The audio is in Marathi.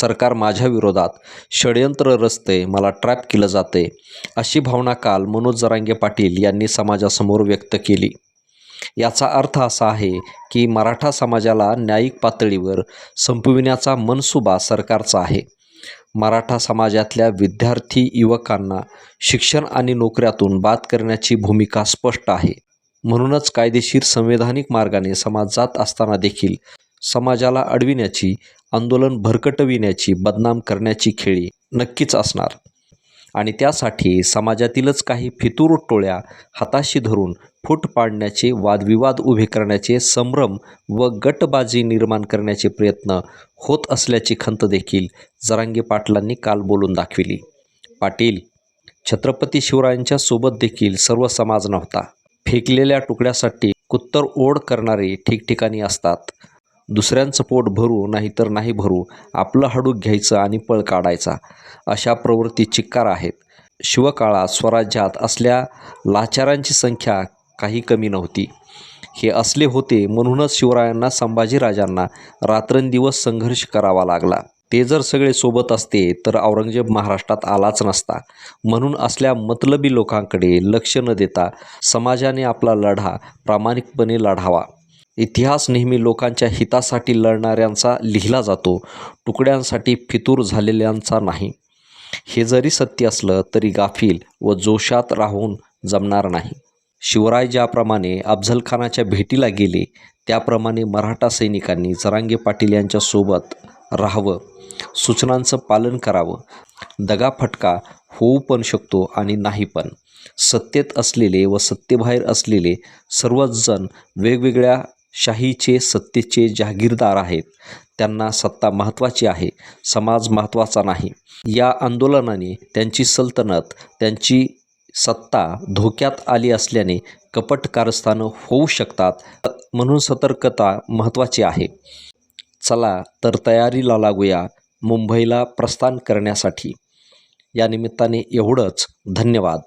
सरकार माझ्या विरोधात षडयंत्र रचते मला ट्रॅप केलं जाते अशी भावना काल मनोज जरांगे पाटील यांनी समाजासमोर व्यक्त केली. याचा अर्थ असा आहे की मराठा समाजाला न्यायिक पातळीवर संपविण्याचा मनसुबा सरकारचा आहे. मराठा समाजातल्या विद्यार्थी युवकांना शिक्षण आणि नोकऱ्यातून बाद करण्याची भूमिका स्पष्ट आहे. म्हणूनच कायदेशीर संवैधानिक मार्गाने समाज जात असताना देखील समाजाला अडविण्याची आंदोलन भरकटविण्याची बदनाम करण्याची खेळी नक्कीच असणार. आणि त्यासाठी समाजातीलच काही फितूर टोळ्या हाताशी धरून फूट पाडण्याचे वादविवाद उभे करण्याचे संभ्रम व गटबाजी निर्माण करण्याचे प्रयत्न होत असल्याची खंत देखील जरांगे पाटलांनी काल बोलून दाखविली. पाटील छत्रपती शिवरायांच्या सोबत देखील सर्व समाज नव्हता. फेकलेल्या तुकड्यासाठी कुत्तर ओढ करणारे ठिकठिकाणी असतात. दुसऱ्यांचं पोट भरू नाहीतर नाही भरू आपलं हाडूक घ्यायचं आणि पळ काढायचा अशा प्रवृत्ती चिक्कार आहेत. शिवकाळात स्वराज्यात असल्या लाचारांची संख्या काही कमी नव्हती. हे असले होते म्हणूनच शिवरायांना संभाजीराजांना रात्रंदिवस संघर्ष करावा लागला. ते जर सगळे सोबत असते तर औरंगजेब महाराष्ट्रात आलाच नसता. म्हणून असल्या मतलबी लोकांकडे लक्ष न देता समाजाने आपला लढा प्रामाणिकपणे लढावा. इतिहास नेहमी लोकांच्या हितासाठी लढणाऱ्यांचा लिहिला जातो तुकड्यांसाठी फितूर झालेल्यांचा नाही. हे जरी सत्य असलं तरी गाफील व जोशात राहून जमणार नाही. शिवराय ज्याप्रमाणे अफझलखानाच्या भेटीला गेले त्याप्रमाणे मराठा सैनिकांनी जरांगे पाटील यांच्यासोबत राहावं सूचनांचं पालन करावं दगाफटका होऊ पण शकतो आणि नाही पण. सत्तेत असलेले व सत्तेबाहेर असलेले सर्वच जण वेगवेगळ्या शाहीचे सत्तेचे जहागीरदार आहेत. त्यांना सत्ता महत्त्वाची आहे समाज महत्त्वाचा नाही. या आंदोलनाने त्यांची सल्तनत त्यांची सत्ता धोक्यात आली असल्याने कपट कारस्थानं होऊ शकतात म्हणून सतर्कता महत्त्वाची आहे. चला तर तयारीला लागूया मुंबईला प्रस्थान करण्यासाठी. या निमित्ताने एवढंच. धन्यवाद.